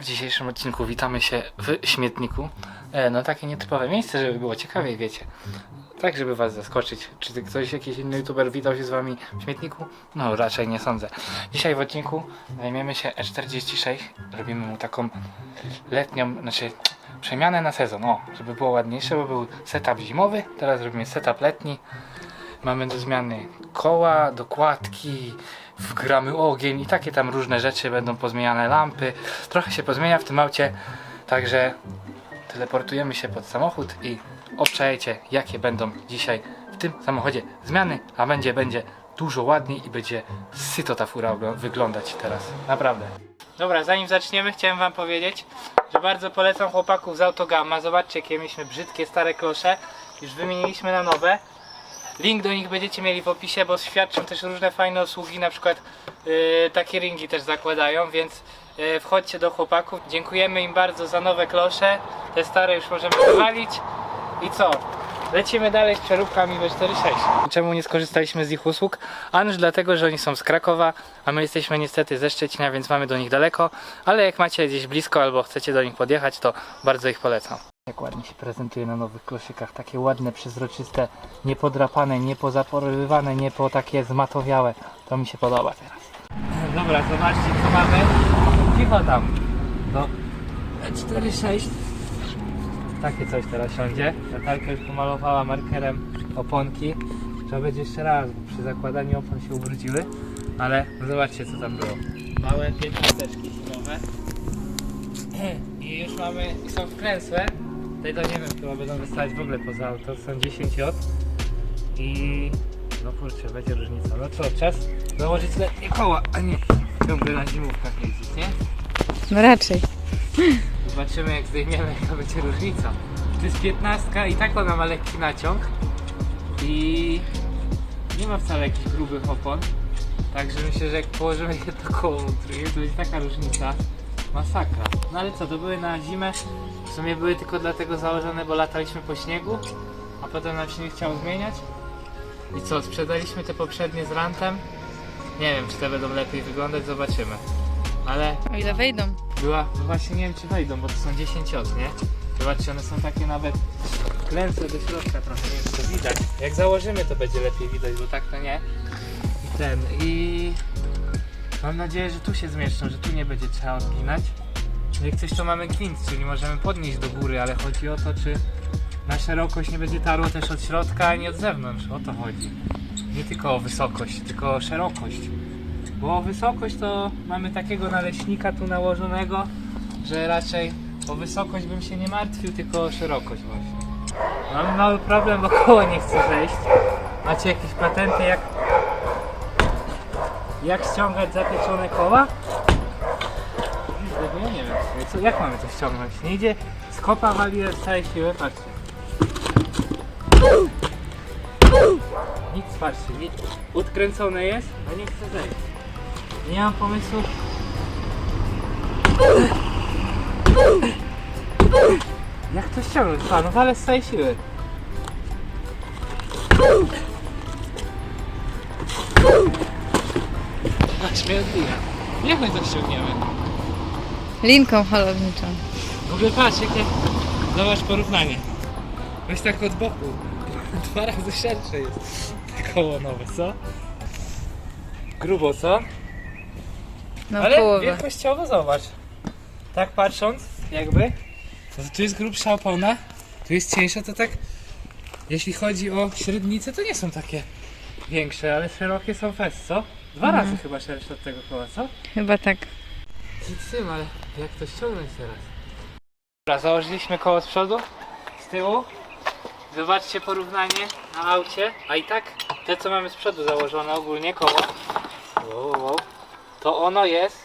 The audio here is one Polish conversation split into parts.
W dzisiejszym odcinku witamy się w śmietniku. E, no takie nietypowe miejsce, żeby było ciekawiej, wiecie. Tak, żeby was zaskoczyć. Czy ktoś, jakiś inny youtuber witał się z wami w śmietniku? No raczej nie sądzę. Dzisiaj w odcinku zajmiemy się E46. Robimy mu taką letnią, znaczy przemianę na sezon. O, żeby było ładniejsze, bo był setup zimowy, teraz robimy setup letni. Mamy do zmiany koła, dokładki, wgramy ogień i takie tam różne rzeczy, będą pozmieniane lampy. Trochę się pozmienia w tym aucie, także teleportujemy się pod samochód i obczajcie jakie będą dzisiaj w tym samochodzie zmiany, a będzie, będzie dużo ładniej i będzie syto ta fura wyglądać teraz, naprawdę. Dobra, zanim zaczniemy chciałem wam powiedzieć, że bardzo polecam chłopaków z Autogamma. Zobaczcie jakie mieliśmy brzydkie stare klosze, już wymieniliśmy na nowe. Link do nich będziecie mieli w opisie, bo świadczą też różne fajne usługi, na przykład yy, takie ringi też zakładają, więc yy, wchodźcie do chłopaków. Dziękujemy im bardzo za nowe klosze. Te stare już możemy wywalić. I co? Lecimy dalej z przeróbkami W46. Czemu nie skorzystaliśmy z ich usług? Anoż dlatego, że oni są z Krakowa, a my jesteśmy niestety ze Szczecina, więc mamy do nich daleko, ale jak macie gdzieś blisko albo chcecie do nich podjechać, to bardzo ich polecam. Jak ładnie się prezentuje na nowych kloszykach, takie ładne, przezroczyste, niepodrapane, niepozaporowywane, nie po takie zmatowiałe. To mi się podoba teraz. Dobra, zobaczcie co mamy. Cicho tam. No. 4,6 takie coś teraz siądzie. Natalka już pomalowała markerem oponki. Trzeba będzie jeszcze raz, bo przy zakładaniu opon się ubrudziły. Ale zobaczcie co tam było. Małe piętnasteczki zimowe. I już mamy, i są wklęsłe. Tutaj to nie wiem, chyba będą wystawać w ogóle poza auto. Są 10J. I no kurczę, będzie różnica. No co, czas założyć letnie koła, a nie ciągle na zimówkach jeździć, nie? No raczej. Zobaczymy jak zdejmiemy jaka będzie różnica. To jest 15 i tak ona ma lekki naciąg i nie ma wcale jakichś grubych opon. Także myślę, że jak położymy jedno koło, które to będzie taka różnica. Masakra. No ale co, to były na zimę. W sumie były tylko dlatego założone, bo lataliśmy po śniegu, a potem nam się nie chciało zmieniać. I co, sprzedaliśmy te poprzednie z rantem. Nie wiem, czy te będą lepiej wyglądać, zobaczymy. Ale O ile wejdą. była, no właśnie nie wiem czy wejdą, bo to są 10 od, nie? Zobaczcie, one są takie nawet klęce do środka trochę, nie wiem czy to widać. Jak założymy to będzie lepiej widać, bo tak to nie. I ten, i mam nadzieję, że tu się zmieszczą, że tu nie będzie trzeba odginać. Jak coś to mamy gwint, czyli możemy podnieść do góry, ale chodzi o to, czy na szerokość nie będzie tarło też od środka, a nie od zewnątrz. O to chodzi. Nie tylko o wysokość, tylko o szerokość. Bo wysokość to mamy takiego naleśnika tu nałożonego, że raczej o wysokość bym się nie martwił, tylko o szerokość właśnie. Mamy mały problem, bo koło nie chce zejść. Macie jakieś patenty jak jak ściągać zapieczone koła? Nie wiem. Co, jak mamy to ściągnąć? Nie idzie, z kopa wali z całej siły, patrzcie. Nic, patrzcie, nic. Odkręcone jest, a nie chce zejść. Nie mam pomysłu. Jak to ściągnąć? A, no ale z całej siły. Odbija. Jak my to ściągniemy? Linką holowniczą. W ogóle patrz, jakie... Zobacz porównanie. Weź tak od boku. Dwa razy szersze jest. Koło nowe, co? Grubo, co? No Ale połowę. wielkościowo zobacz. Tak patrząc, jakby, to tu jest grubsza opona, tu jest cieńsza, to tak, jeśli chodzi o średnice, to nie są takie większe, ale szerokie są fest, co? Dwa Mhm. razy chyba szersze od tego koła, co? Chyba tak. Tym, ale jak to ściągnąć teraz? Dobra, założyliśmy koło z przodu, z tyłu. Zobaczcie porównanie na aucie, a i tak te co mamy z przodu założone ogólnie koło, wow, wow, to ono jest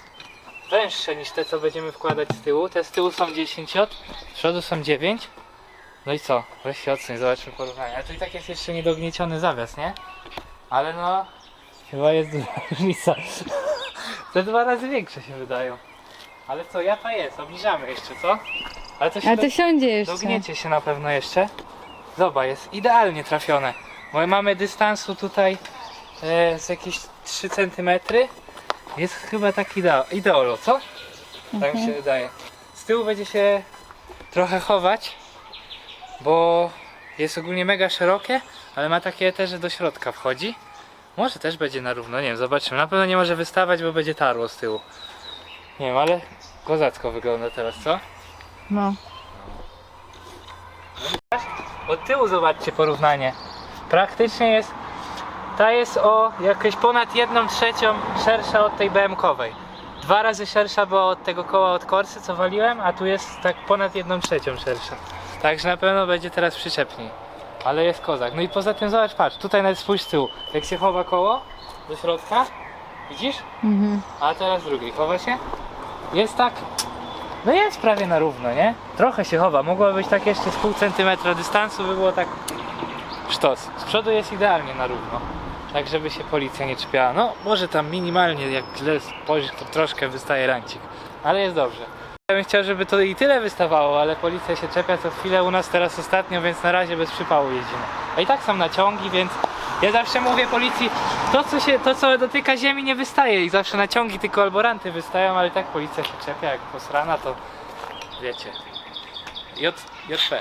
węższe niż te co będziemy wkładać z tyłu. Te z tyłu są 10 od, z przodu są 9. No i co? Weź się oceń, zobaczmy porównanie. Ale to i tak jest jeszcze niedognieciony zawias, nie? Ale no, chyba jest różnica. Te dwa razy większe się wydają. Ale co, jaka jest? Obniżamy jeszcze, co? Ale to się Ale do... to siądzie jeszcze. dogniecie się na pewno jeszcze. Zobacz, jest idealnie trafione. Bo mamy dystansu tutaj e, z jakieś 3 cm. Jest chyba tak ideo- ideolo, co? Tak mi się wydaje. Z tyłu będzie się trochę chować, bo jest ogólnie mega szerokie, ale ma takie też, że do środka wchodzi. Może też będzie na równo, nie wiem, zobaczymy. Na pewno nie może wystawać, bo będzie tarło z tyłu. Nie wiem, ale kozacko wygląda teraz, co? No. Od tyłu zobaczcie porównanie. Praktycznie jest. Ta jest o jakieś ponad 1 trzecią szersza od tej BM-kowej. Dwa razy szersza była od tego koła od Korsy, co waliłem, a tu jest tak ponad 1 trzecią szersza. Także na pewno będzie teraz przyczepniej. Ale jest kozak. No i poza tym zobacz, patrz, tutaj nawet spójrz z tyłu. Jak się chowa koło do środka, widzisz? Mhm. A teraz drugi, chowa się? Jest tak. No jest prawie na równo, nie? Trochę się chowa. Mogło być tak jeszcze z pół centymetra dystansu, by było tak sztos. Z przodu jest idealnie na równo. Tak, żeby się policja nie czepiała. No, może tam minimalnie, jak źle spojrzysz, to troszkę wystaje rancik. Ale jest dobrze. Ja bym chciał, żeby to i tyle wystawało, ale policja się czepia co chwilę u nas teraz ostatnio, więc na razie bez przypału jeździmy. A i tak są naciągi, więc ja zawsze mówię policji, to co, się, to co dotyka ziemi nie wystaje i zawsze naciągi tylko albo ranty wystają, ale i tak policja się czepia, jak posrana to wiecie. JP.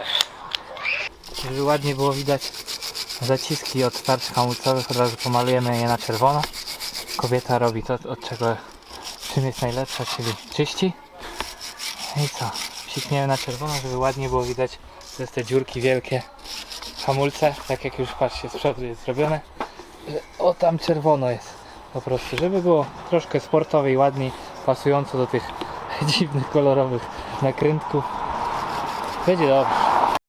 Żeby ładnie było widać zaciski od tarcz hamulcowych, od razu pomalujemy je na czerwono. Kobieta robi to, od czego czym jest najlepsza, czyli czyści. I co? Psikniemy na czerwono, żeby ładnie było widać, jest te dziurki wielkie hamulce, tak jak już patrzcie z przodu jest zrobione. że O tam czerwono jest po prostu, żeby było troszkę sportowej, i ładniej, pasująco do tych dziwnych, kolorowych nakrętków. Będzie dobrze.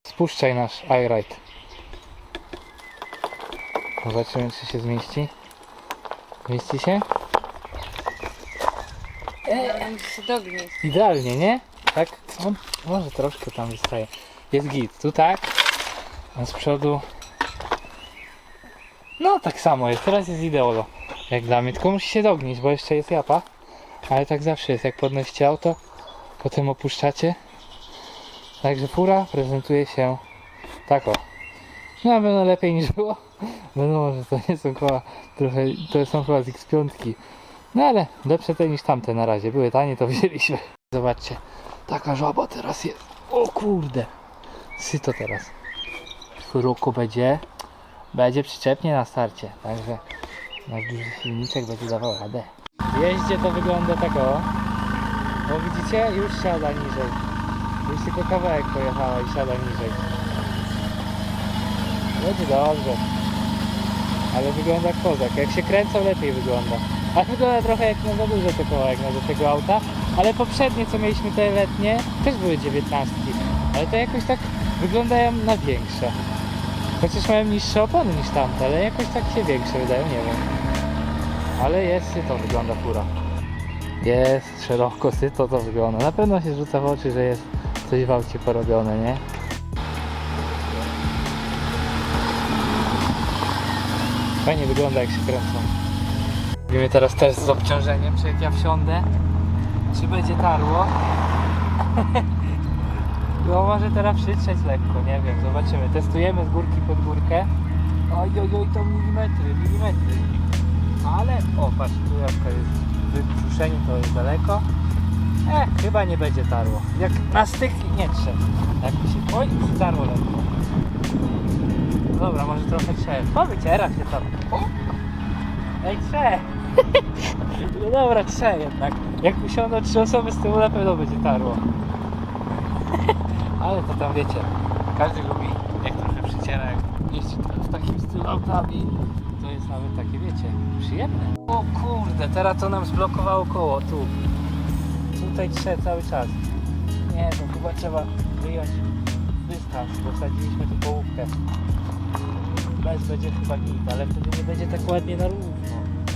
Spuszczaj nasz iRide. Zobaczymy czy się zmieści. Mieści się? Dognieć. Idealnie, nie? Tak? On może troszkę tam wystaje. Jest git. Tu tak. A z przodu. No tak samo jest. Teraz jest ideolo. Jak dla mnie. Tylko musi się dognić, bo jeszcze jest japa. Ale tak zawsze jest. Jak podnosicie auto, potem opuszczacie. Także fura prezentuje się tak o. No na pewno lepiej niż było. No, no może to nie są koła trochę, to są chyba z X5. No ale lepsze te niż tamte na razie. Były tanie, to wzięliśmy. Zobaczcie, taka żaba teraz jest. O kurde. Syto teraz. W roku będzie, będzie przyczepnie na starcie. Także nasz duży silniczek będzie dawał radę. Jeździe to wygląda tak o. Bo widzicie, już siada niżej. Już tylko kawałek pojechała i siada niżej. Będzie dobrze. Ale wygląda kozak. Jak się kręcą, lepiej wygląda. A wygląda trochę jak na za duże te koła, jak na do tego auta. Ale poprzednie, co mieliśmy te letnie, też były dziewiętnastki. Ale to jakoś tak wyglądają na większe. Chociaż mają niższe opony niż tamte, ale jakoś tak się większe wydają, nie wiem. Ale jest syto, wygląda fura. Jest szeroko syto to wygląda. Na pewno się rzuca w oczy, że jest coś w aucie porobione, nie? Fajnie wygląda jak się kręcą. Robimy teraz test z obciążeniem, czy jak ja wsiądę, czy będzie tarło. No może teraz przytrzeć lekko, nie wiem, zobaczymy. Testujemy z górki pod górkę. Oj, oj, oj, to milimetry, milimetry. Ale, o patrz, tu jaka jest w to jest daleko. E, chyba nie będzie tarło. Jak na styk nie trzeba. Jak mi się, oj, tarło lekko. Dobra, może trochę trze. O, wyciera się tam. Ej, trze! No dobra, trze jednak. Jak usiądą trzy osoby z tyłu, na pewno będzie tarło. Ale to tam wiecie, każdy lubi, jak trochę przyciera, jak jeździ w takim stylu autami. To jest nawet takie, wiecie, przyjemne. O kurde, teraz to nam zblokowało koło, tu. Tutaj trze cały czas. Nie, to chyba trzeba wyjąć dystans, bo wsadziliśmy tu połówkę. Bez będzie chyba git, ale wtedy nie będzie tak ładnie na równo.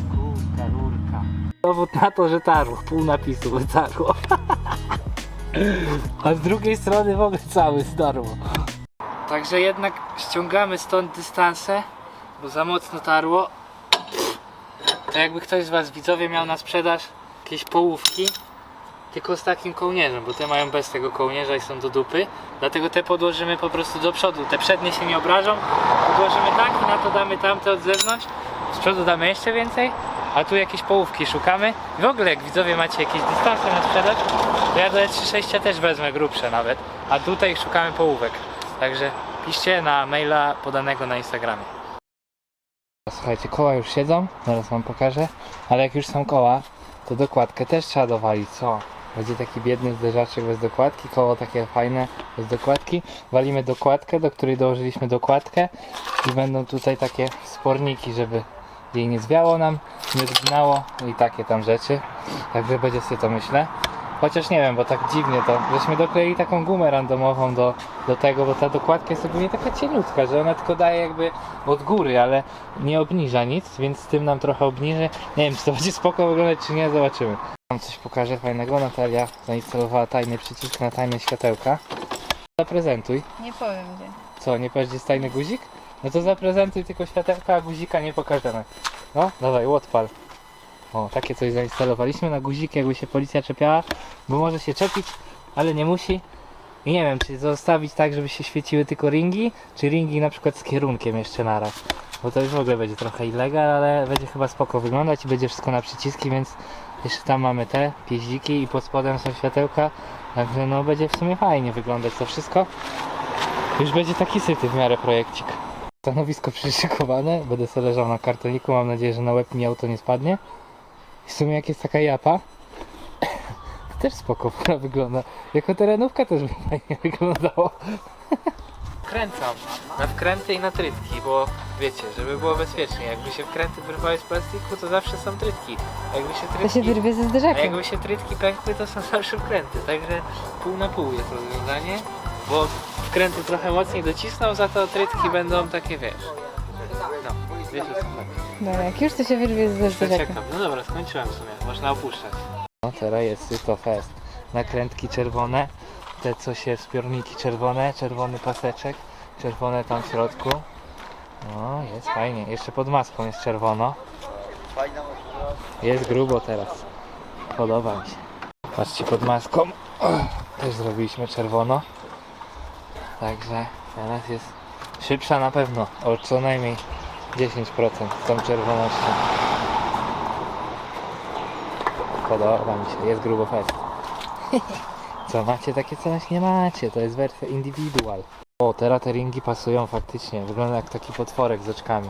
Kurka, rurka. Dowód na to, że tarło, pół napisu wytarło. A z drugiej strony w ogóle cały zdarło. Także jednak ściągamy stąd dystansę, bo za mocno tarło. To jakby ktoś z Was widzowie miał na sprzedaż jakieś połówki, tylko z takim kołnierzem, bo te mają bez tego kołnierza i są do dupy. Dlatego te podłożymy po prostu do przodu. Te przednie się nie obrażą. Podłożymy tak i na to damy tamte od zewnątrz. Z przodu damy jeszcze więcej, a tu jakieś połówki szukamy. W ogóle jak widzowie macie jakieś dystanse na sprzedaż, to ja do E36 też wezmę grubsze nawet, a tutaj szukamy połówek. Także piszcie na maila podanego na Instagramie. Słuchajcie, koła już siedzą, zaraz wam pokażę, ale jak już są koła, to dokładkę też trzeba dowalić, co? Będzie taki biedny zderzaczek bez dokładki, koło takie fajne bez dokładki. Walimy dokładkę, do której dołożyliśmy dokładkę i będą tutaj takie sporniki, żeby jej nie zwiało nam, nie zginało i takie tam rzeczy. Także będzie sobie to myślę. Chociaż nie wiem, bo tak dziwnie to, żeśmy dokleili taką gumę randomową do, do tego, bo ta dokładka jest ogólnie taka cieniutka, że ona tylko daje jakby od góry, ale nie obniża nic, więc z tym nam trochę obniży. Nie wiem, czy to będzie spoko wyglądać, czy nie, zobaczymy. Wam coś pokażę fajnego. Natalia zainstalowała tajny przycisk na tajne światełka. Zaprezentuj. Nie powiem gdzie. Co, nie powiesz, gdzie jest tajny guzik? No to zaprezentuj tylko światełka, a guzika nie pokażemy. No, dawaj, odpal. O, takie coś zainstalowaliśmy na guzik, jakby się policja czepiała, bo może się czepić, ale nie musi. I nie wiem, czy zostawić tak, żeby się świeciły tylko ringi, czy ringi na przykład z kierunkiem jeszcze naraz. Bo to już w ogóle będzie trochę illegal, ale będzie chyba spoko wyglądać i będzie wszystko na przyciski, więc jeszcze tam mamy te pieździki i pod spodem są światełka. Także no będzie w sumie fajnie wyglądać to wszystko. Już będzie taki syty w miarę projekcik. Stanowisko przyszykowane, będę sobie leżał na kartoniku, mam nadzieję, że na łeb mi auto nie spadnie. W sumie jak jest taka japa, to też spoko wygląda. Jako terenówka też by fajnie wyglądało. Wkręcam na wkręty i na trytki, bo wiecie, żeby było bezpiecznie. Jakby się wkręty wyrwały z plastiku, to zawsze są trytki. A Jakby się To się trytki... wyrwie ze A zderzakiem. jakby się trytki pękły, to są zawsze wkręty, także pół na pół jest rozwiązanie, bo wkręty trochę mocniej docisną, za to trytki będą takie, wiesz, no, wiesz o co chodzi. Dobra, jak już to się wyrwie ze zderzakiem. No dobra, skończyłem w sumie, można opuszczać. No teraz jest syto fest. Nakrętki czerwone, te co się, wspiorniki czerwone, czerwony paseczek, czerwone tam w środku. No, jest fajnie. Jeszcze pod maską jest czerwono. Jest grubo teraz. Podoba mi się. Patrzcie pod maską. Też zrobiliśmy czerwono. Także teraz jest szybsza na pewno. O co najmniej 10% z tą czerwonością. Podoba mi się, jest grubo fest. Co, macie takie coś? Nie macie, to jest wersja indywidual. O, teraz te ringi pasują faktycznie, wygląda jak taki potworek z oczkami.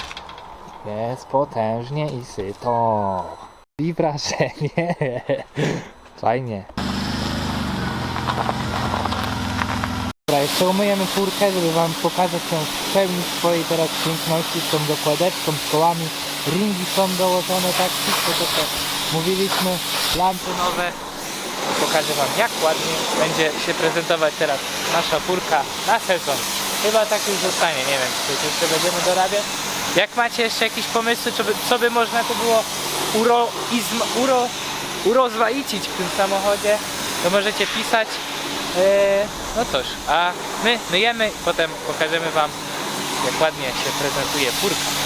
Jest potężnie i syto. I wrażenie. Fajnie. Dobra, jeszcze umyjemy furkę, żeby wam pokazać ją w pełni swojej teraz piękności z tą dokładeczką, z kołami. Ringi są dołożone, tak, wszystko to co mówiliśmy. Lampy nowe. Pokażę wam jak ładnie będzie się prezentować teraz nasza furka na sezon. Chyba tak już zostanie, nie wiem, czy jeszcze będziemy dorabiać. Jak macie jeszcze jakieś pomysły, co by, co by można tu było uroizm, uro, urozmaicić w tym samochodzie, to możecie pisać. Eee, no cóż, a my myjemy potem pokażemy wam jak ładnie się prezentuje furka.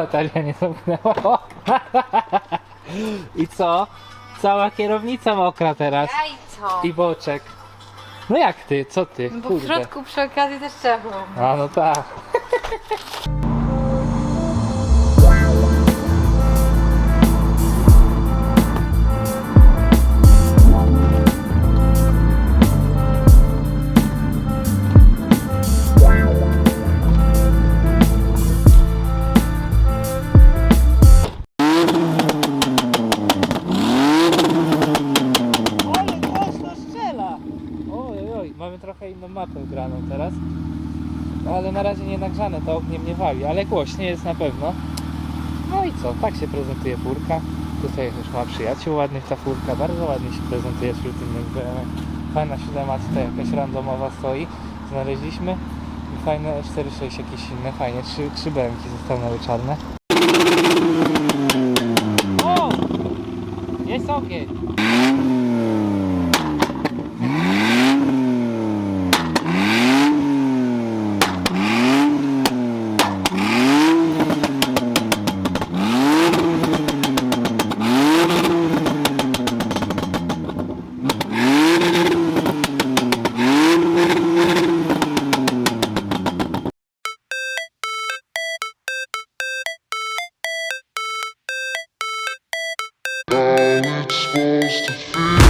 Natalia nie zamknęła. I co? Cała kierownica mokra teraz. Aj co? I boczek. No jak ty? Co ty? Bo w środku przy okazji też trzeba było. A no tak. Nagrzane, to ogniem nie wali, ale głośnie jest na pewno. No i co, tak się prezentuje furka. Tutaj już ma przyjaciół ładnych ta furka, bardzo ładnie się prezentuje wśród innych BMW. Fajna siódema tutaj jakaś randomowa stoi, znaleźliśmy. I fajne 4.6 jakieś inne, fajnie, trzy, trzy BMki zostały czarne. O! Jest ogień! Supposed to feel.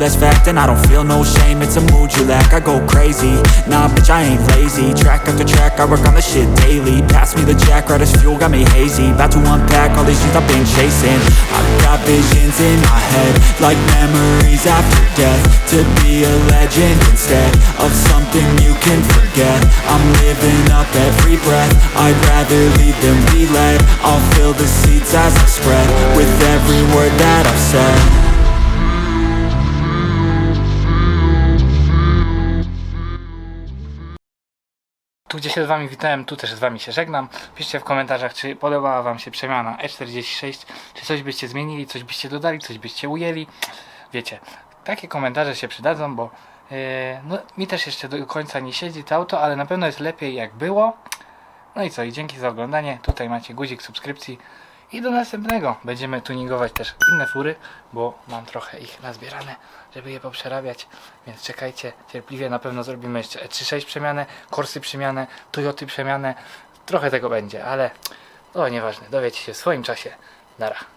That's fact And I don't feel no shame, it's a mood you lack. I go crazy, nah bitch I ain't lazy. Track after track, I work on the shit daily. Pass me the jack, right as fuel, got me hazy. About to unpack all these things I've been chasing. I've got visions in my head Like memories after death. To be a legend instead Of something you can forget. I'm living up every breath. I'd rather lead than be led I'll fill the seats as I spread With every word that I've said Tu gdzie się z wami witałem, tu też z wami się żegnam. Piszcie w komentarzach, czy podobała wam się przemiana E46, czy coś byście zmienili, coś byście dodali, coś byście ujęli. Wiecie, takie komentarze się przydadzą, bo yy, no, mi też jeszcze do końca nie siedzi to auto, ale na pewno jest lepiej jak było. No i co, i dzięki za oglądanie. Tutaj macie guzik subskrypcji. I do następnego. Będziemy tuningować też inne fury, bo mam trochę ich nazbierane, żeby je poprzerabiać. Więc czekajcie cierpliwie. Na pewno zrobimy jeszcze E36 przemianę, Korsy przemianę, Toyoty przemianę. Trochę tego będzie, ale to nieważne. Dowiecie się w swoim czasie. Nara.